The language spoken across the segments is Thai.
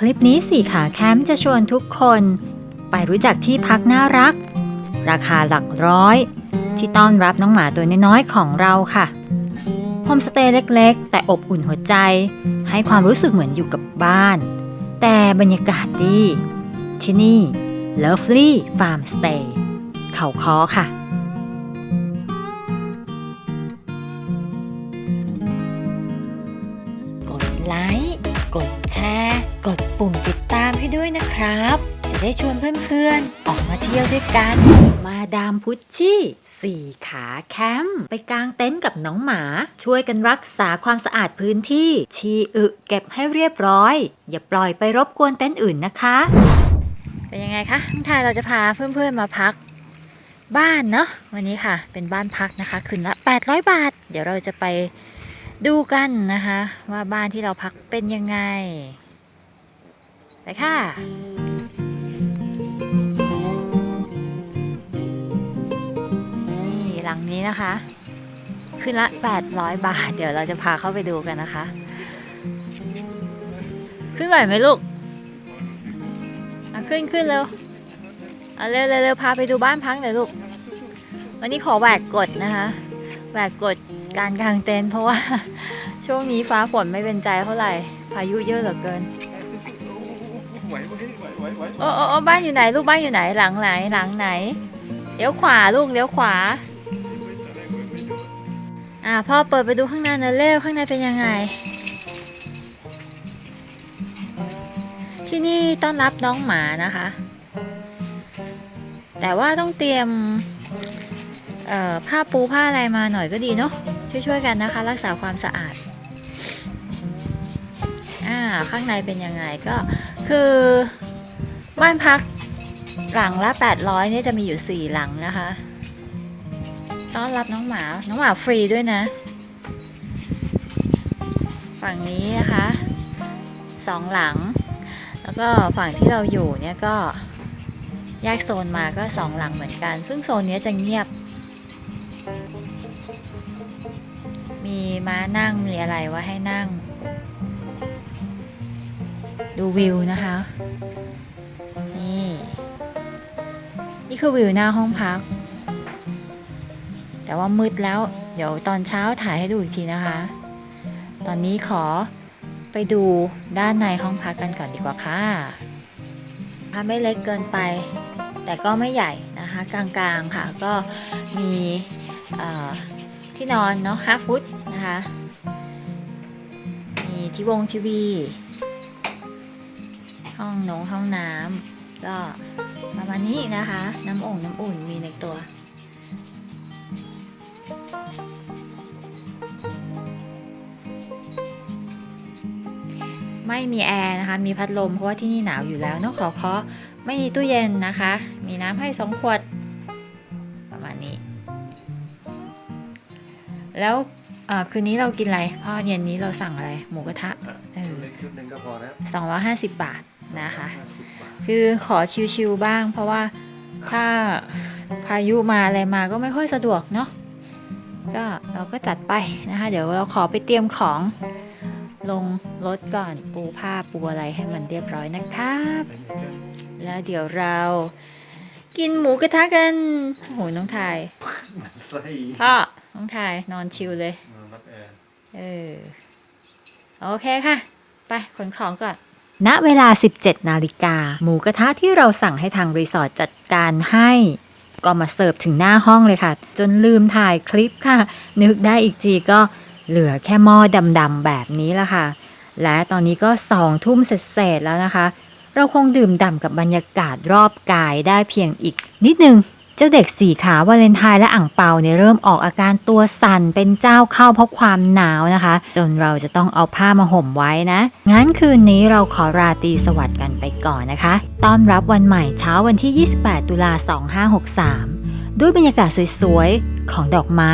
คลิปนี้สี่ขาแคมป์จะชวนทุกคน ไปรู้จักที่พักน่ารัก ราคาหลักร้อย ที่ต้อนรับน้องหมาตัวน้อยๆของเราค่ะโฮมสเตย์เล็กๆ แต่อบอุ่นหัวใจ ให้ความรู้สึกเหมือนอยู่กับบ้าน แต่บรรยากาศดี ที่นี่ Lovely Farm Stay เขาคอค่ะกดไลค์กดแชร์ กดปุ่มติดตามให้ด้วยนะครับ จะได้ชวนเพื่อนๆ ออกมาเที่ยวด้วยกัน มาดามพุชชี่สี่ขาแคมป์ไปกางเต็นท์กับน้องหมา ช่วยกันรักษาความสะอาดพื้นที่ ชีอึเก็บให้เรียบร้อย อย่าปล่อยไปรบกวนเต็นท์อื่นนะคะเป็นยังไงคะทั้งทายเราจะพาเพื่อนๆมาพัก บ้านเนาะวันนี้ค่ะ เป็นบ้านพักนะคะคืนละ 800 บาท เดี๋ยวเราจะไปดูกันนะคะ ว่าบ้านที่เราพักเป็นยังไง ไปค่ะนี่หลังนี้นะคะคืนละ 800 บาท เดี๋ยวเราจะพาเข้าไปดูกันนะคะ ขึ้นไหวไหมลูกอะขึ้นขึ้นเร็วเร็วเร็วเร็วพาไปดูบ้านพักหน่อยลูก วันนี้ขอแหวกกฎนะคะแหวกกฎการกางเต็นท์เพราะว่า ช่วงนี้ฟ้าฝนไม่เป็นใจเท่าไหร่ พายุเยอะเหลือเกิน ไหวไหวไหวไหวไหวโอ้โอ้โอ้บ้านอยู่ไหนลูกบ้านอยู่ไหนหลังไหนหลังไหนเลี้ยวขวาลูกเลี้ยวขวา อ่าพ่อเปิดไปดูข้างในหน่อยเร็วข้างในเป็นยังไง ที่นี่ต้อนรับน้องหมานะคะ แต่ว่าต้องเตรียมเอ่อผ้าปูผ้าอะไรมาหน่อยก็ดีเนาะช่วยๆกันนะคะ รักษาความสะอาดอ่าข้างในเป็นยังไงก็ คือบ้านพักหลังละ 800เนี่ยจะมีอยู่ 4 หลังนะคะ ต้อนรับน้องหมา น้องหมาฟรีด้วยนะ ฝั่งนี้นะคะสองหลัง แล้วก็ฝั่งที่เราอยู่เนี่ยก็แยกโซนมาก็สองหลังเหมือนกัน ซึ่งโซนนี้จะเงียบ มีม้านั่งมีอะไรว่าให้นั่ง ดูวิวนะคะ นี่ นี่คือวิวหน้าห้องพัก แต่ว่ามืดแล้ว เดี๋ยวตอนเช้าถ่ายให้ดูอีกทีนะคะ ตอนนี้ขอไปดูด้านในห้องพักกันก่อนดีกว่าค่ะพักไม่เล็กเกินไป แต่ก็ไม่ใหญ่นะคะ กลางๆค่ะก็มีที่นอนเนาะ5ฟุตนะคะ มีที่วงทีวี ห้องนงห้องน้ำก็ประมาณนี้นะคะ น้ำองน้ำอุ่นมีในตัวไม่มีแอร์นะคะ มีพัดลมเพราะว่าที่นี่หนาวอยู่แล้วเนอะขอเคาะไม่มีตู้เย็นนะคะ มีน้ำให้สองขวด ประมาณนี้ แล้วอ่าคืนนี้เรากินอะไรพ่อเย็นนี้เราสั่งอะไร หมูกระทะเออชุดเล็กชุดหนึ่งก็พอแล้ว250บาทนะคะห้าสิบบาท คือขอชิวๆบ้าง เพราะว่าถ้าพายุมาอะไรมาก็ไม่ค่อยสะดวกเนาะก็เราก็จัดไปนะคะ เดี๋ยวเราขอไปเตรียมของลงรถก่อนปูผ้าปูอะไรให้มันเรียบร้อยนะครับเป็นอย่างนั้นแล้วเดี๋ยวเรากินหมูกระทะกันโอ้โหน้องทายไส้พ่อน้องทายนอนชิลเลยนอนรับแอร์เออ โอเคค่ะ ไปขนของก่อน ณเวลา 17 นาฬิกา หมูกระทะที่เราสั่งให้ทางรีสอร์ทจัดการให้ ก็มาเสิร์ฟถึงหน้าห้องเลยค่ะ จนลืมถ่ายคลิปค่ะ นึกได้อีกทีก็เหลือแค่หม้อดำๆแบบนี้ละค่ะ และตอนนี้ก็สองทุ่มเสร็จแล้วนะคะ เราคงดื่มด่ำกับบรรยากาศรอบกายได้เพียงอีกนิดนึง เจ้าเด็กสี่ขาวาเลนไทน์และอ่างเปาเนี่ยเริ่มออกอาการตัวสั่นเป็นเจ้าเข้าเพราะความหนาวนะคะ จนเราจะต้องเอาผ้ามาห่มไว้นะ งั้นคืนนี้เราขอราตรีสวัสดิ์กันไปก่อนนะคะ ต้อนรับวันใหม่เช้าวันที่ 28 ตุลา 2563 ด้วยบรรยากาศสวยๆ ของดอกไม้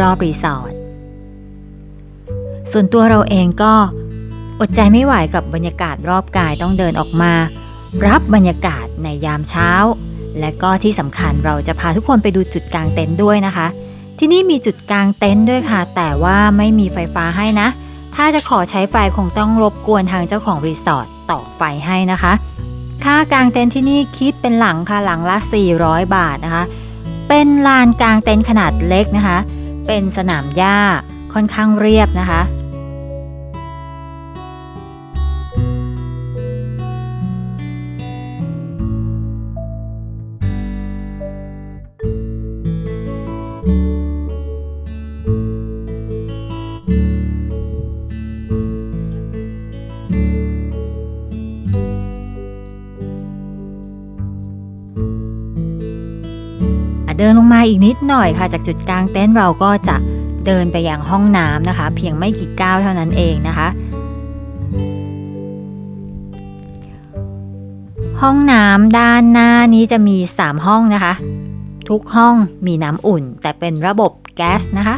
รอบๆรีสอร์ท ส่วนตัวเราเองก็อดใจไม่ไหวกับบรรยากาศรอบกายต้องเดินออกมา รับบรรยากาศในยามเช้า และก็ที่สำคัญเราจะพาทุกคนไปดูจุดกลางเต็นท์ด้วยนะคะ ที่นี่มีจุดกลางเต็นท์ด้วยค่ะ แต่ว่าไม่มีไฟฟ้าให้นะ ถ้าจะขอใช้ไฟคงต้องรบกวนทางเจ้าของรีสอร์ทต่อไฟให้นะคะ ค่ากลางเต็นท์ที่นี่คิดเป็นหลังค่ะหลังละ 400 บาทนะคะ เป็นลานกลางเต็นท์ขนาดเล็กนะคะ เป็นสนามหญ้าค่อนข้างเรียบนะคะ อีกนิดหน่อยค่ะ จากจุดกลางเต็นท์เราก็จะเดินไปยังห้องน้ำนะคะ เพียงไม่กี่ก้าวเท่านั้นเองนะคะ ห้องน้ำด้านหน้านี้จะมี 3 ห้องนะคะ ทุกห้องมีน้ำอุ่น แต่เป็นระบบแก๊สนะคะ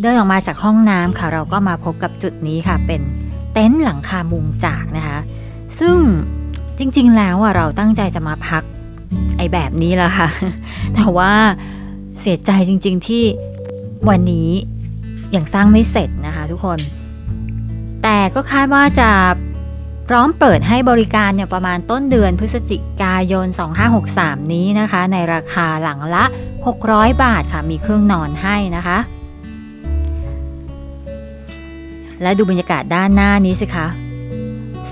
เดินออกมาจากห้องน้ำค่ะเราก็มาพบกับจุดนี้ค่ะ เป็นเต็นท์หลังคามุงจากนะคะ ซึ่งจริง ๆ แล้วอะเราตั้งใจจะมาพักไอแบบนี้แหละค่ะ แต่ว่าเสียใจจริง ๆที่วันนี้ยังสร้างไม่เสร็จนะคะทุกคน แต่ก็คาดว่าจะพร้อมเปิดให้บริการเนี่ยประมาณต้นเดือนพฤศจิกายน 2563 นี้นะคะ ในราคาหลังละ 600 บาทค่ะ มีเครื่องนอนให้นะคะ และดูบรรยากาศด้านหน้านี้สิคะ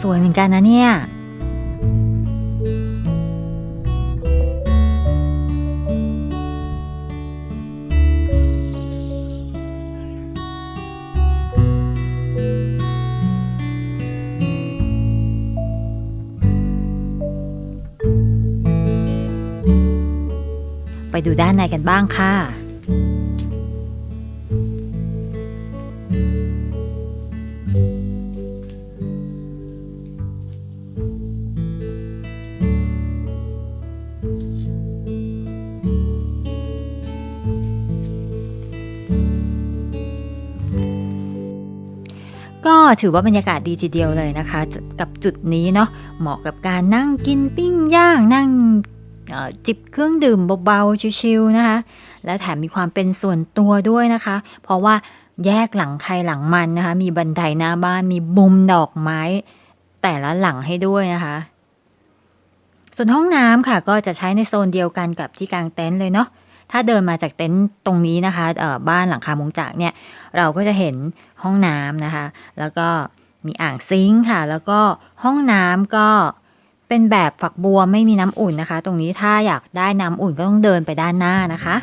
สวยเหมือนกันนะเนี่ยไปดูด้านในกันบ้างค่ะ ถือว่าบรรยากาศดีทีเดียวเลยนะคะ กับจุดนี้เนาะเหมาะกับการนั่งกินปิ้งย่างนั่งจิบเครื่องดื่มเบาๆชิลๆนะคะ และแถมมีความเป็นส่วนตัวด้วยนะคะ เพราะว่าแยกหลังใครหลังมันนะคะ มีบันไดหน้าบ้านมีมุมดอกไม้ แต่ละหลังให้ด้วยนะคะ ส่วนห้องน้ำค่ะ ก็จะใช้ในโซนเดียวกันกับที่กางเต็นท์เลยเนาะถ้าเดินมาจากเต็นท์ตรงนี้นะคะบ้านหลังคามุงจากเนี่ย เราก็จะเห็นห้องน้ำนะคะ แล้วก็มีอ่างซิงค์ค่ะ แล้วก็ห้องน้ำก็เป็นแบบฝักบัวไม่มีน้ำอุ่นนะคะ ตรงนี้ถ้าอยากได้น้ำอุ่นก็ต้องเดินไปด้านหน้านะคะ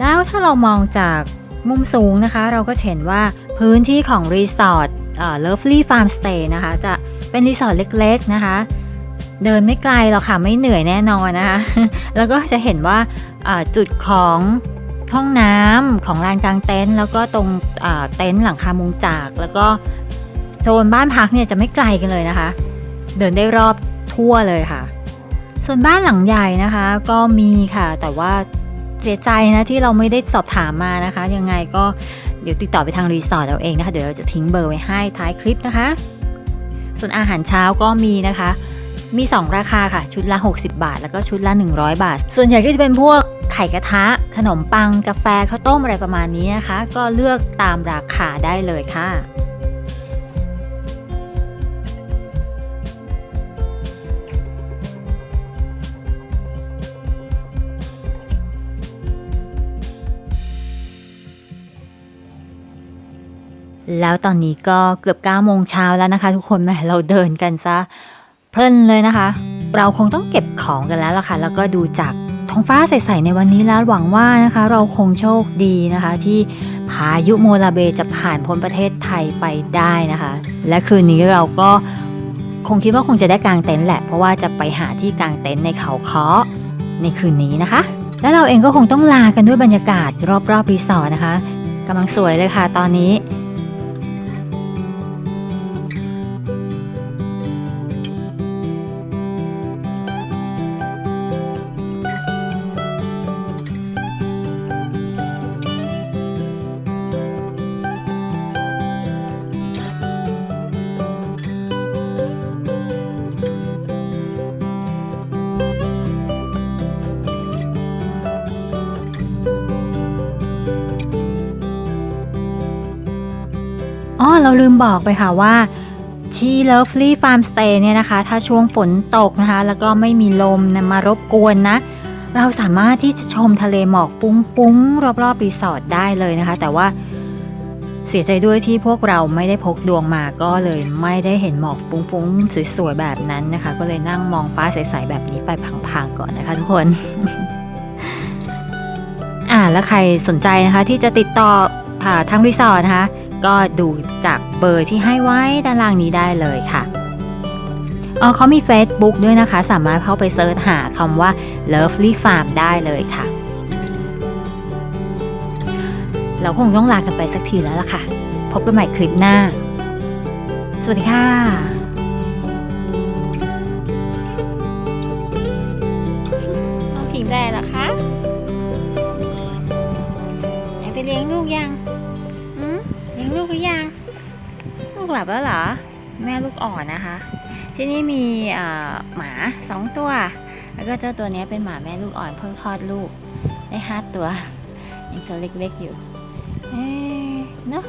แล้วถ้าเรามองจากมุมสูงนะคะ เราก็เห็นว่าพื้นที่ของรีสอร์ทเลิฟลี่ฟาร์มสเตย์นะคะ จะเป็นรีสอร์ทเล็กๆนะคะ เดินไม่ไกลหรอกค่ะไม่เหนื่อยแน่นอนนะคะแล้วก็จะเห็นว่าจุดของห้องน้ำของลานกลางเต็นท์แล้วก็ตรงเต็นท์หลังคามุงจาก แล้วก็โซนบ้านพักเนี่ยจะไม่ไกลกันเลยนะคะ เดินได้รอบทั่วเลยค่ะ ส่วนบ้านหลังใหญ่นะคะก็มีค่ะ แต่ว่าเสียใจนะที่เราไม่ได้สอบถามมานะคะ ยังไงก็เดี๋ยวติดต่อไปทางรีสอร์ทเราเองนะคะ เดี๋ยวเราจะทิ้งเบอร์ไว้ให้ท้ายคลิปนะคะ ส่วนอาหารเช้าก็มีนะคะ มี 2 ราคาค่ะ ชุดละ 60 บาท แล้วก็ชุดละ 100 บาท ส่วนใหญ่ก็จะเป็นพวกไข่กระทะ ขนมปัง กาแฟ ข้าวต้มอะไรประมาณนี้นะคะ ก็เลือกตามราคาได้เลยค่ะแล้วตอนนี้ก็เกือบ9โมงเช้าแล้วนะคะทุกคนแหมเราเดินกันซะ เพลินเลยนะคะ เราคงต้องเก็บของกันแล้วล่ะค่ะ แล้วก็ดูจากท้องฟ้าใสๆในวันนี้แล้วหวังว่านะคะ เราคงโชคดีนะคะ ที่พายุโมลาเบจะผ่านพ้นประเทศไทยไปได้นะคะ และคืนนี้เราก็คงคิดว่าคงจะได้กางเต็นท์แหละ เพราะว่าจะไปหาที่กางเต็นท์ในเขาเคาะในคืนนี้นะคะ แล้วเราเองก็คงต้องลากันด้วยบรรยากาศรอบๆรีสอร์ทนะคะกำลังสวยเลยค่ะตอนนี้ ลืมบอกไปค่ะว่าที่ Lovely Farm Stay เนี่ยนะคะ ถ้าช่วงฝนตกนะคะ แล้วก็ไม่มีลมนะมารบกวนนะ เราสามารถที่จะชมทะเลหมอกปุ้งๆ รอบๆ รีสอร์ทได้เลยนะคะ แต่ว่าเสียใจด้วยที่พวกเราไม่ได้พกดวงมาก็เลยไม่ได้เห็นหมอกปุ้งๆ สวยๆ แบบนั้นนะคะ ก็เลยนั่งมองฟ้าใสๆ แบบนี้ไปพังๆ ก่อนนะคะทุกคน อ่าแล้วใครสนใจนะคะที่จะติดต่อผ่าทางรีสอร์ทนะคะ ก็ดูจากเบอร์ที่ให้ไว้ด้านล่างนี้ได้เลยค่ะอ๋อเขามี Facebook ด้วยนะคะ สามารถเข้าไปเซิร์ชหาคำว่า Lovely Farm ได้เลยค่ะ เราคงต้องลากันไปสักทีแล้วล่ะค่ะ พบกันใหม่คลิปหน้า สวัสดีค่ะเอาผิงแดดเหรอคะไหนไปเลี้ยงลูกยัง ลูกหรือยัง ลูกหลับแล้วเหรอ แม่ลูกอ่อนนะคะ ที่นี่มีหมาสองตัว แล้วก็เจ้าตัวนี้เป็นหมาแม่ลูกอ่อนเพิ่งคลอดลูกได้ห้าตัวยังตัวเล็กๆอยู่เอ๊เนาะ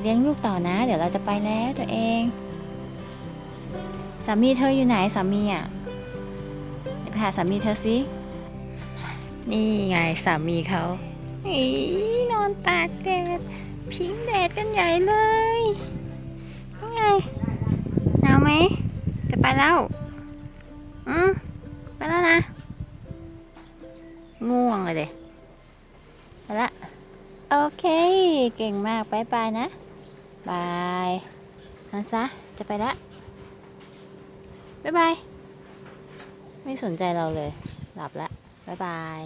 เลี้ยงลูกต่อนะ เดี๋ยวเราจะไปแล้วตัวเองสามีเธออยู่ไหนสามีอะไปหาสามีเธอสินี่ไงสามีเขาอีนอนตากแดด พิงแดดกันใหญ่เลยนี่ไงหนาวไหม จะไปแล้ว อืมไปแล้วนะ ง่วงเลยเดไปละ โอเค เก่งมากบายบายนะ บายนอนซะ จะไปละบายบาย ไม่สนใจเราเลย หลับละบายบาย